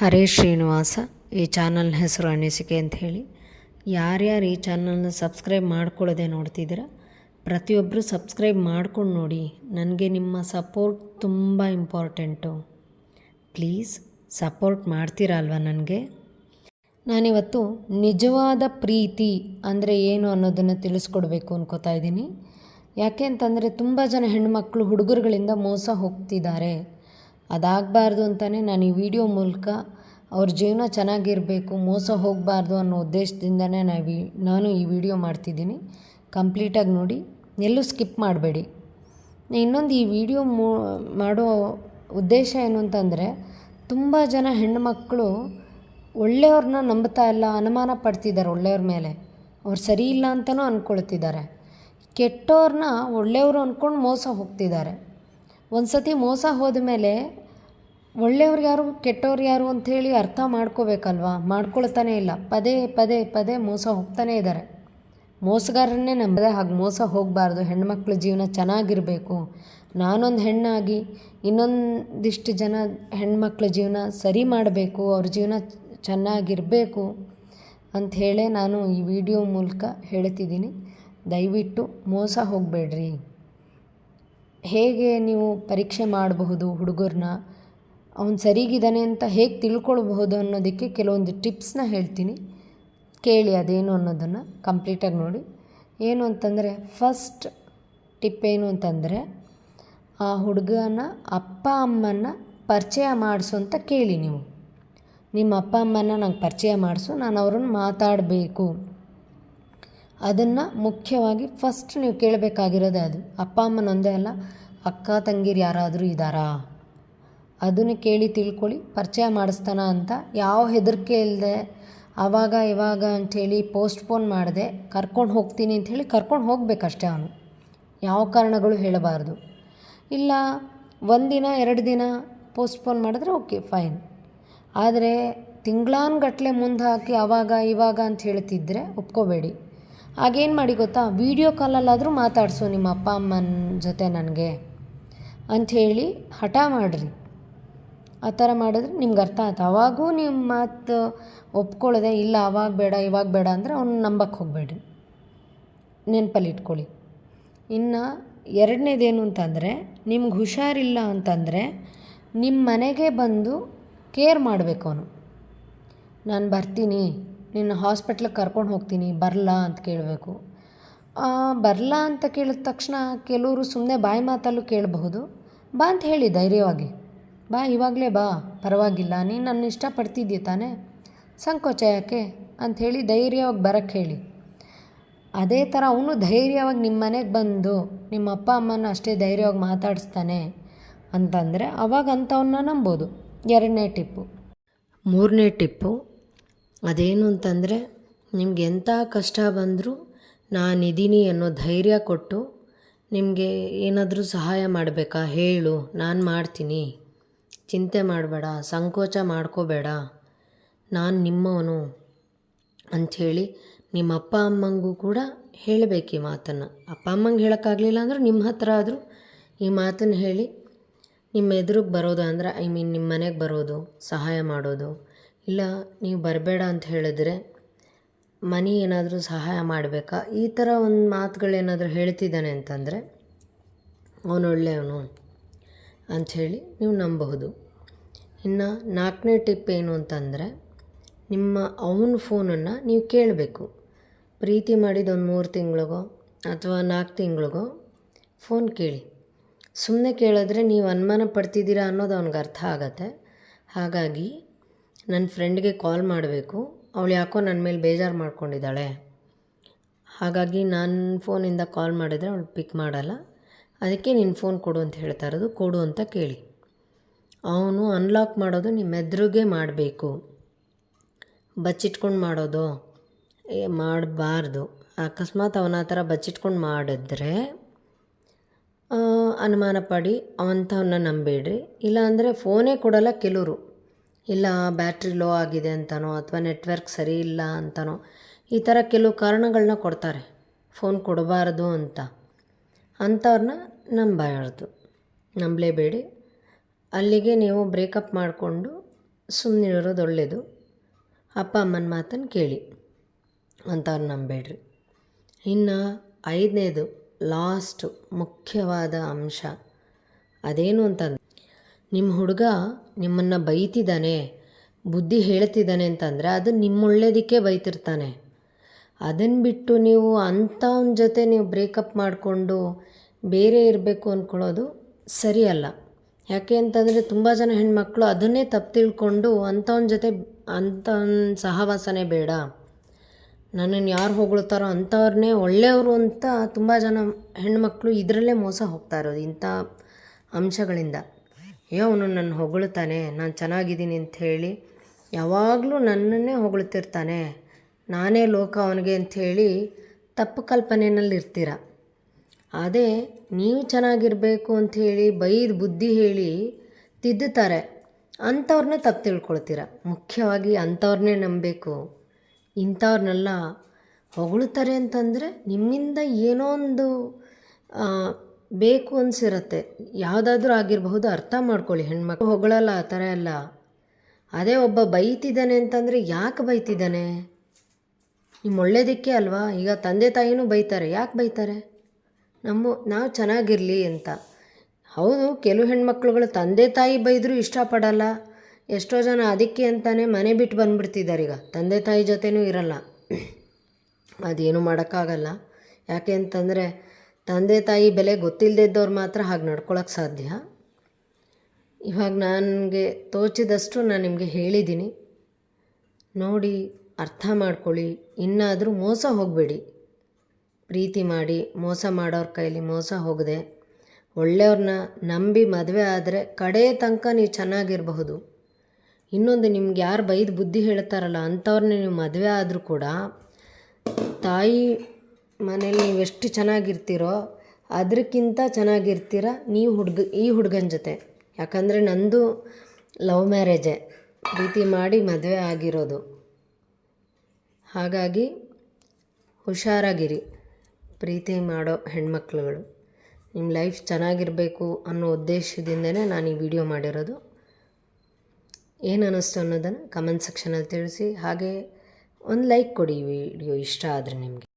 ಹರೇಶ್ ಶ್ರೀನಿವಾಸ, ಈ ಚಾನಲ್ನ ಹೆಸರು ಅನಿಸಿಕೆ ಅಂತ ಹೇಳಿ. ಯಾರ್ಯಾರು ಈ ಚಾನಲ್ನ ಸಬ್ಸ್ಕ್ರೈಬ್ ಮಾಡ್ಕೊಳ್ಳೋದೆ ನೋಡ್ತಿದ್ದೀರಾ ಪ್ರತಿಯೊಬ್ಬರು ಸಬ್ಸ್ಕ್ರೈಬ್ ಮಾಡ್ಕೊಂಡು ನೋಡಿ. ನನಗೆ ನಿಮ್ಮ ಸಪೋರ್ಟ್ ತುಂಬ ಇಂಪಾರ್ಟೆಂಟು. ಪ್ಲೀಸ್ ಸಪೋರ್ಟ್ ಮಾಡ್ತೀರಾ ಅಲ್ವಾ ನನಗೆ? ನಾನಿವತ್ತು ನಿಜವಾದ ಪ್ರೀತಿ ಅಂದರೆ ಏನು ಅನ್ನೋದನ್ನು ತಿಳಿಸ್ಕೊಡ್ಬೇಕು ಅನ್ಕೋತಾ ಇದ್ದೀನಿ. ಯಾಕೆ ಅಂತಂದರೆ ತುಂಬ ಜನ ಹೆಣ್ಮಕ್ಳು ಹುಡುಗರುಗಳಿಂದ ಮೋಸ ಹೋಗ್ತಿದ್ದಾರೆ. ಅದಾಗಬಾರ್ದು ಅಂತಲೇ ನಾನು ಈ ವಿಡಿಯೋ ಮೂಲಕ ಅವ್ರ ಜೀವನ ಚೆನ್ನಾಗಿರಬೇಕು, ಮೋಸ ಹೋಗಬಾರ್ದು ಅನ್ನೋ ಉದ್ದೇಶದಿಂದನೇ ನಾವು ನಾನು ಈ ವಿಡಿಯೋ ಮಾಡ್ತಿದ್ದೀನಿ. ಕಂಪ್ಲೀಟಾಗಿ ನೋಡಿ, ಎಲ್ಲೂ ಸ್ಕಿಪ್ ಮಾಡಬೇಡಿ. ಇನ್ನೊಂದು ಈ ವಿಡಿಯೋ ಮಾಡೋ ಉದ್ದೇಶ ಏನು ಅಂತಂದರೆ, ತುಂಬ ಜನ ಹೆಣ್ಣುಮಕ್ಕಳು ಒಳ್ಳೆಯವ್ರನ್ನ ನಂಬ್ತಾ ಇಲ್ಲ, ಅನುಮಾನ ಪಡ್ತಿದ್ದಾರೆ ಒಳ್ಳೆಯವ್ರ ಮೇಲೆ. ಅವ್ರು ಸರಿ ಇಲ್ಲ ಅಂತಲೂ ಅಂದ್ಕೊಳ್ತಿದ್ದಾರೆ ಕೆಟ್ಟವ್ರನ್ನ ಒಳ್ಳೆಯವರು ಅಂದ್ಕೊಂಡು ಮೋಸ ಹೋಗ್ತಿದ್ದಾರೆ. ಒಂದು ಸತಿ ಮೋಸ ಹೋದ ಮೇಲೆ ಒಳ್ಳೆಯವ್ರು ಯಾರು, ಕೆಟ್ಟವ್ರು ಯಾರು ಅಂಥೇಳಿ ಅರ್ಥ ಮಾಡ್ಕೋಬೇಕಲ್ವಾ? ಮಾಡ್ಕೊಳ್ತಾನೇ ಇಲ್ಲ. ಪದೇ ಪದೇ ಪದೇ ಮೋಸ ಹೋಗ್ತಾನೇ ಇದ್ದಾರೆ ಮೋಸಗಾರರನ್ನೇ ನಂಬದೆ ಹಾಗೆ ಮೋಸ ಹೋಗಬಾರ್ದು. ಹೆಣ್ಮಕ್ಳ ಜೀವನ ಚೆನ್ನಾಗಿರಬೇಕು. ನಾನೊಂದು ಹೆಣ್ಣಾಗಿ ಇನ್ನೊಂದಿಷ್ಟು ಜನ ಹೆಣ್ಮಕ್ಳ ಜೀವನ ಸರಿ ಮಾಡಬೇಕು, ಅವ್ರ ಜೀವನ ಚೆನ್ನಾಗಿರಬೇಕು ಅಂಥೇಳೇ ನಾನು ಈ ವಿಡಿಯೋ ಮೂಲಕ ಹೇಳ್ತಿದ್ದೀನಿ. ದಯವಿಟ್ಟು ಮೋಸ ಹೋಗಬೇಡ್ರಿ. ಹೇಗೆ ನೀವು ಪರೀಕ್ಷೆ ಮಾಡಬಹುದು ಹುಡುಗರನ್ನ ಅವ್ನು ಸರಿಗಿದ್ದಾನೆ ಅಂತ ಹೇಗೆ ತಿಳ್ಕೊಳ್ಬಹುದು ಅನ್ನೋದಕ್ಕೆ ಕೆಲವೊಂದು ಟಿಪ್ಸ್ನ ಹೇಳ್ತೀನಿ. ಕೇಳಿ ಅದೇನು ಅನ್ನೋದನ್ನು ಕಂಪ್ಲೀಟಾಗಿ ನೋಡಿ. ಏನು ಅಂತಂದರೆ, ಫಸ್ಟ್ ಟಿಪ್ ಏನು ಅಂತಂದರೆ, ಆ ಹುಡುಗನ ಅಪ್ಪ ಅಮ್ಮನ ಪರಿಚಯ ಮಾಡಿಸು ಅಂತ ಕೇಳಿ ನೀವು. ನಿಮ್ಮ ಅಪ್ಪ ಅಮ್ಮನ ನಂಗೆ ಪರಿಚಯ ಮಾಡಿಸು, ನಾನು ಅವ್ರನ್ನ ಮಾತಾಡಬೇಕು. ಅದನ್ನು ಮುಖ್ಯವಾಗಿ ಫಸ್ಟ್ ನೀವು ಕೇಳಬೇಕಾಗಿರೋದೇ ಅದು. ಅಪ್ಪ ಅಮ್ಮನೊಂದೇ ಅಲ್ಲ, ಅಕ್ಕ ತಂಗಿರು ಯಾರಾದರೂ ಇದ್ದಾರಾ? ಅದನ್ನು ಕೇಳಿ ತಿಳ್ಕೊಳ್ಳಿ, ಪರಿಚಯ ಮಾಡಿಸ್ತಾನ ಅಂತ. ಯಾವ ಹೆದರಿಕೆ ಇಲ್ಲದೆ ಆವಾಗ ಇವಾಗ ಅಂಥೇಳಿ ಪೋಸ್ಟ್ಪೋನ್ ಮಾಡಿದೆ, ಕರ್ಕೊಂಡು ಹೋಗ್ತೀನಿ ಅಂಥೇಳಿ ಕರ್ಕೊಂಡು ಹೋಗಬೇಕಷ್ಟೇ ಅವನು. ಯಾವ ಕಾರಣಗಳು ಹೇಳಬಾರ್ದು. ಇಲ್ಲ ಒಂದಿನ ಎರಡು ದಿನ ಪೋಸ್ಟ್ಪೋನ್ ಮಾಡಿದ್ರೆ ಓಕೆ ಫೈನ್ ಆದರೆ ತಿಂಗಳಾನ್ಗಟ್ಲೆ ಮುಂದೆ ಹಾಕಿ ಆವಾಗ, ಇವಾಗ ಅಂತ ಹೇಳ್ತಿದ್ರೆ ಒಪ್ಕೋಬೇಡಿ. ಆಗೇನು ಮಾಡಿ ಗೊತ್ತಾ? ವೀಡಿಯೋ ಕಾಲಲ್ಲಾದರೂ ಮಾತಾಡಿಸು ನಿಮ್ಮ ಅಪ್ಪ, ಅಮ್ಮನ ಜೊತೆ ನನಗೆ ಅಂಥೇಳಿ ಹಠ ಮಾಡಿರಿ. ಆ ಥರ ಮಾಡಿದ್ರೆ ನಿಮ್ಗೆ ಅರ್ಥ ಆಯ್ತು. ಅವಾಗೂ ನಿಮ್ಮ ಮಾತು ಒಪ್ಕೊಳ್ಳದೆ, ಇಲ್ಲ, ಅವಾಗ ಬೇಡ, ಇವಾಗ ಬೇಡ ಅಂದರೆ ಅವ್ನು ನಂಬಕ್ಕೆ ಹೋಗಬೇಡಿ. ನೆನಪಲ್ಲಿ ಇಟ್ಕೊಳ್ಳಿ. ಇನ್ನು ಎರಡನೇದೇನು ಅಂತಂದರೆ, ನಿಮ್ಗೆ ಹುಷಾರಿಲ್ಲ ಅಂತಂದರೆ ನಿಮ್ಮ ಮನೆಗೆ ಬಂದು ಕೇರ್ ಮಾಡಬೇಕು ಅವನು. ನಾನು ಬರ್ತೀನಿ, ನಿನ್ನ ಹಾಸ್ಪಿಟ್ಲಿಗೆ ಕರ್ಕೊಂಡು ಹೋಗ್ತೀನಿ, ಬರಲಾ ಅಂತ ಕೇಳಬೇಕು. ಬರಲಾ ಅಂತ ಕೇಳಿದ ತಕ್ಷಣ ಕೆಲವರು ಸುಮ್ಮನೆ ಬಾಯಿ ಮಾತಲ್ಲೂ ಕೇಳಬಹುದು. ಬಾ ಅಂತ ಹೇಳಿ ಧೈರ್ಯವಾಗಿ. ಬಾ, ಇವಾಗಲೇ ಬಾ. ಪರವಾಗಿಲ್ಲ, ನೀನು ನನ್ನ ಇಷ್ಟಪಡ್ತಿದ್ದೀಯ ತಾನೇ? ಸಂಕೋಚ ಯಾಕೆ? ಅಂಥೇಳಿ ಧೈರ್ಯವಾಗಿ ಬರಕ್ಕೆ ಹೇಳಿ. ಅದೇ ಥರ ಅವನು ಧೈರ್ಯವಾಗಿ ನಿಮ್ಮ ಮನೆಗೆ ಬಂದು ನಿಮ್ಮ ಅಪ್ಪ ಅಮ್ಮನ ಅಷ್ಟೇ ಧೈರ್ಯವಾಗಿ ಮಾತಾಡಿಸ್ತಾನೆ ಅಂತಂದರೆ ಅವಾಗ ಅಂಥವನ್ನ ನಂಬೋದು. ಎರಡನೇ ಟಿಪ್ಪು. ಮೂರನೇ ಟಿಪ್ಪು, ಅದೇನು ಅಂತಂದರೆ ನಿಮಗೆ ಎಂಥ ಕಷ್ಟ ಬಂದರೂ ನಾನಿದ್ದೀನಿ ಅನ್ನೋ ಧೈರ್ಯ ಕೊಟ್ಟು ನಿಮಗೆ ಏನಾದರೂ ಸಹಾಯ ಮಾಡಬೇಕಾ ಹೇಳು, ನಾನು ಮಾಡ್ತೀನಿ. ಚಿಂತೆ ಮಾಡಬೇಡ, ಸಂಕೋಚ ಮಾಡ್ಕೋಬೇಡ. ನಾನು ನಿಮ್ಮವನು ಅಂಥೇಳಿ ನಿಮ್ಮ ಅಪ್ಪ ಅಮ್ಮಂಗೂ ಕೂಡ ಹೇಳಬೇಕು ಈ ಮಾತನ್ನು. ಅಪ್ಪ ಅಮ್ಮಂಗೆ ಹೇಳೋಕ್ಕಾಗಲಿಲ್ಲ ಅಂದ್ರೆ ನಿಮ್ಮ ಹತ್ರ ಆದರೂ ಈ ಮಾತನ್ನು ಹೇಳಿ. ನಿಮ್ಮ ಎದುರಿಗೆ ಬರೋದು ಅಂದ್ರೆ ಐ ಮೀನ್ ನಿಮ್ಮ ಮನೆಗೆ ಬರೋದು, ಸಹಾಯ ಮಾಡೋದು. ಇಲ್ಲ, ನೀವು ಬರಬೇಡ ಅಂತ ಹೇಳಿದ್ರೆ ಮನೆ ಏನಾದರೂ ಸಹಾಯ ಮಾಡಬೇಕಾ? ಈ ಥರ ಒಂದು ಮಾತುಗಳೇನಾದರೂ ಹೇಳ್ತಿದ್ದಾನೆ ಅಂತಂದರೆ ಅವನು ಒಳ್ಳೆಯವನು ಅಂಥೇಳಿ ನೀವು ನಂಬಬಹುದು. ಇನ್ನು ನಾಲ್ಕನೇ ಟಿಪ್ ಏನು ಅಂತಂದರೆ, ನಿಮ್ಮ ಅವನ ಫೋನನ್ನು ನೀವು ಕೇಳಬೇಕು. ಪ್ರೀತಿ ಮಾಡಿದ ಒಂದು ಮೂರು ತಿಂಗಳಿಗೋ ಅಥವಾ ನಾಲ್ಕು ತಿಂಗಳಿಗೋ ಫೋನ್ ಕೇಳಿ. ಸುಮ್ಮನೆ ಕೇಳಿದ್ರೆ ನೀವು ಅನುಮಾನ ಪಡ್ತಿದ್ದೀರಾ ಅನ್ನೋದು ಅವ್ನಿಗೆ ಅರ್ಥ ಆಗತ್ತೆ. ಹಾಗಾಗಿ ನನ್ನ ಫ್ರೆಂಡ್ಗೆ ಕಾಲ್ ಮಾಡಬೇಕು. ಅವಳು ಯಾಕೋ ನನ್ನ ಮೇಲೆ ಬೇಜಾರು ಮಾಡ್ಕೊಂಡಿದ್ದಾಳೆ. ಹಾಗಾಗಿ ನನ್ನ ಫೋನಿಂದ ಕಾಲ್ ಮಾಡಿದರೆ ಅವಳು ಪಿಕ್ ಮಾಡಲ್ಲ. ಅದಕ್ಕೆ ನಿನ್ನ ಫೋನ್ ಕೊಡು ಅಂತ ಹೇಳ್ತಾ ಇರೋದು, ಕೊಡು ಅಂತ ಕೇಳಿ. ಅವನು ಅನ್ಲಾಕ್ ಮಾಡೋದು ನಿಮ್ಮ ಎದುರಿಗೆ ಮಾಡಬೇಕು. ಬಚ್ಚಿಟ್ಕೊಂಡು ಮಾಡೋದು ಮಾಡಬಾರ್ದು. ಅಕಸ್ಮಾತ್ ಅವನ ಆ ಥರ ಬಚ್ಚಿಟ್ಕೊಂಡು ಮಾಡಿದ್ರೆ ಅನುಮಾನ ಪಡಿ ಅವಂಥವನ್ನ ನಂಬೇಡ್ರಿ ಇಲ್ಲಾಂದರೆ ಫೋನೇ ಕೊಡಲ್ಲ ಕೆಲವರು. ಇಲ್ಲ, ಬ್ಯಾಟ್ರಿ ಲೋ ಆಗಿದೆ ಅಂತನೋ, ಅಥವಾ ನೆಟ್ವರ್ಕ್ ಸರಿ ಇಲ್ಲ ಅಂತನೋ, ಈ ಥರ ಕೆಲವು ಕಾರಣಗಳನ್ನ ಕೊಡ್ತಾರೆ. ಫೋನ್ ಕೊಡಬಾರ್ದು ಅಂತ. ಅಂಥವ್ರನ್ನ ನಂಬಬಾರ್ದು ನಂಬಲೇಬೇಡಿ. ಅಲ್ಲಿಗೆ ನೀವು ಬ್ರೇಕಪ್ ಮಾಡಿಕೊಂಡು ಸುಮ್ಮನಿರೋದು ಒಳ್ಳೆಯದು ಅಪ್ಪ ಅಮ್ಮನ ಮಾತನ್ನು ಕೇಳಿ. ಅಂಥವ್ರು ನಂಬೇಡ್ರಿ ಇನ್ನು ಐದನೇದು ಲಾಸ್ಟು ಮುಖ್ಯವಾದ ಅಂಶ. ಅದೇನು ಅಂತಂದ್ರೆ ನಿಮ್ಮ ಹುಡುಗ ನಿಮ್ಮನ್ನು ಬೈತಿದ್ದಾನೆ ಬುದ್ಧಿ ಹೇಳ್ತಿದ್ದಾನೆ ಅಂತಂದರೆ ಅದು ನಿಮ್ಮೊಳ್ಳೇದಕ್ಕೆ ಬೈತಿರ್ತಾನೆ. ಅದನ್ನು ಬಿಟ್ಟು ನೀವು ಅಂಥವ್ನ ಜೊತೆ ನೀವು ಬ್ರೇಕಪ್ ಮಾಡಿಕೊಂಡು ಬೇರೆ ಇರಬೇಕು ಅಂದ್ಕೊಳ್ಳೋದು ಸರಿಯಲ್ಲ ಯಾಕೆ ಅಂತಂದರೆ ತುಂಬ ಜನ ಹೆಣ್ಮಕ್ಳು ಅದನ್ನೇ ತಪ್ಪು ತಿಳ್ಕೊಂಡು ಅಂಥವನ ಜೊತೆ ಅಂಥವನ ಸಹವಾಸನೇ ಬೇಡ. ನನ್ನನ್ನು ಯಾರು ಹೊಗಳ್ತಾರೋ ಅಂಥವ್ರನ್ನೇ ಒಳ್ಳೆಯವರು ಅಂತ ತುಂಬ ಜನ ಹೆಣ್ಮಕ್ಳು ಇದರಲ್ಲೇ ಮೋಸ ಹೋಗ್ತಾ ಇರೋದು ಇಂಥ ಅಂಶಗಳಿಂದ. ಏ ಅವನು ನನ್ನ ಹೊಗಳ್ತಾನೆ, ನಾನು ಚೆನ್ನಾಗಿದ್ದೀನಿ ಅಂತ ಹೇಳಿ ಯಾವಾಗಲೂ ನನ್ನನ್ನೇ ಹೊಗಳ್ತಿರ್ತಾನೆ. ನಾನೇ ಲೋಕ ಅವನಿಗೆ ಅಂಥೇಳಿ ತಪ್ಪು ಕಲ್ಪನೆಯಲ್ಲಿ ಇರ್ತೀರ ಅದೇ ನೀವು ಚೆನ್ನಾಗಿರಬೇಕು ಅಂಥೇಳಿ ಬೈದು ಬುದ್ಧಿ ಹೇಳಿ ತಿದ್ದುತ್ತಾರೆ. ಅಂಥವ್ರನ್ನೇ ತಪ್ಪು ತಿಳ್ಕೊಳ್ತೀರ. ಮುಖ್ಯವಾಗಿ ಅಂಥವ್ರನ್ನೇ ನಂಬಬೇಕು. ಇಂಥವ್ರನ್ನೆಲ್ಲ ಹೊಗಳುತ್ತಾರೆ ಅಂತಂದರೆ ನಿಮ್ಮಿಂದ ಏನೋ ಒಂದು ಬೇಕು ಅನಿಸಿರತ್ತೆ. ಯಾವುದಾದ್ರೂ ಆಗಿರಬಹುದು ಅರ್ಥ ಮಾಡ್ಕೊಳ್ಳಿ. ಹೆಣ್ಮಕ್ಳು ಹೊಗಳಲ್ಲ ಆ ಥರ ಎಲ್ಲ. ಅದೇ ಒಬ್ಬ ಬೈತಿದ್ದಾನೆ ಅಂತಂದರೆ ಯಾಕೆ ಬೈತಿದ್ದಾನೆ? ನಿಮ್ಮ ಒಳ್ಳೇದಕ್ಕೆ ಅಲ್ವಾ? ಈಗ ತಂದೆ ತಾಯಿನೂ ಬೈತಾರೆ. ಯಾಕೆ ಬೈತಾರೆ? ನಮ್ಮ ನಾವು ಚೆನ್ನಾಗಿರಲಿ ಅಂತ. ಹೌದು, ಕೆಲವು ಹೆಣ್ಮಕ್ಳುಗಳು ತಂದೆ ತಾಯಿ ಬೈದರೂ ಇಷ್ಟಪಡಲ್ಲ. ಎಷ್ಟೋ ಜನ ಅದಕ್ಕೆ ಅಂತಾನೆ ಮನೆ ಬಿಟ್ಟು ಬಂದುಬಿಡ್ತಿದ್ದಾರೆ ಈಗ. ತಂದೆ ತಾಯಿ ಜೊತೆನೂ ಇರಲ್ಲ. ಅದೇನು ಮಾಡೋಕ್ಕಾಗಲ್ಲ. ಯಾಕೆ ಅಂತಂದರೆ ತಂದೆ ತಾಯಿ ಬೆಲೆ ಗೊತ್ತಿಲ್ಲದೆ ಇದ್ದವ್ರು ಮಾತ್ರ ಹಾಗೆ ನಡ್ಕೊಳಕ್ಕೆ ಸಾಧ್ಯ. ಇವಾಗ ನನಗೆ ತೋಚಿದಷ್ಟು ನಾನು ನಿಮಗೆ ಹೇಳಿದ್ದೀನಿ. ನೋಡಿ, ಅರ್ಥ ಮಾಡ್ಕೊಳ್ಳಿ. ಇನ್ನಾದರೂ ಮೋಸ ಹೋಗಬೇಡಿ. ಪ್ರೀತಿ ಮಾಡಿ ಮೋಸ ಮಾಡೋರ ಕೈಲಿ ಮೋಸ ಹೋಗದೆ ಒಳ್ಳೆಯವ್ರನ್ನ ನಂಬಿ ಮದುವೆ ಆದರೆ ಕಡೆ ತನಕ ನೀವು ಚೆನ್ನಾಗಿರಬಹುದು. ಇನ್ನೊಂದು ನಿಮ್ಗೆ ಯಾರು ಬೈದು ಬುದ್ಧಿ ಹೇಳ್ತಾರಲ್ಲ ಅಂಥವ್ರನ್ನ ನೀವು ಮದುವೆ ಆದರೂ ಕೂಡ ತಾಯಿ ಮನೇಲಿ ನೀವು ಎಷ್ಟು ಚೆನ್ನಾಗಿರ್ತೀರೋ ಅದಕ್ಕಿಂತ ಚೆನ್ನಾಗಿರ್ತೀರ ನೀವು ಹುಡುಗ, ಈ ಹುಡುಗನ ಜೊತೆ. ಯಾಕಂದರೆ ನಂದು ಲವ್ ಮ್ಯಾರೇಜೇ. ಪ್ರೀತಿ ಮಾಡಿ ಮದುವೆ ಆಗಿರೋದು. ಹಾಗಾಗಿ ಹುಷಾರಾಗಿರಿ. ಪ್ರೀತಿ ಮಾಡೋ ಹೆಣ್ಮಕ್ಳುಗಳು. ನಿಮ್ಮ ಲೈಫ್ ಚೆನ್ನಾಗಿರಬೇಕು ಅನ್ನೋ ಉದ್ದೇಶದಿಂದನೇ ನಾನು ಈ ವಿಡಿಯೋ ಮಾಡಿರೋದು. ಏನು ಅನ್ನಿಸ್ತು ಅನ್ನೋದನ್ನು ಕಮೆಂಟ್ ಸೆಕ್ಷನಲ್ಲಿ ತಿಳಿಸಿ. ಹಾಗೆ ಒಂದು ಲೈಕ್ ಕೊಡಿ ವಿಡಿಯೋ ಇಷ್ಟ ಆದರೆ ನಿಮಗೆ.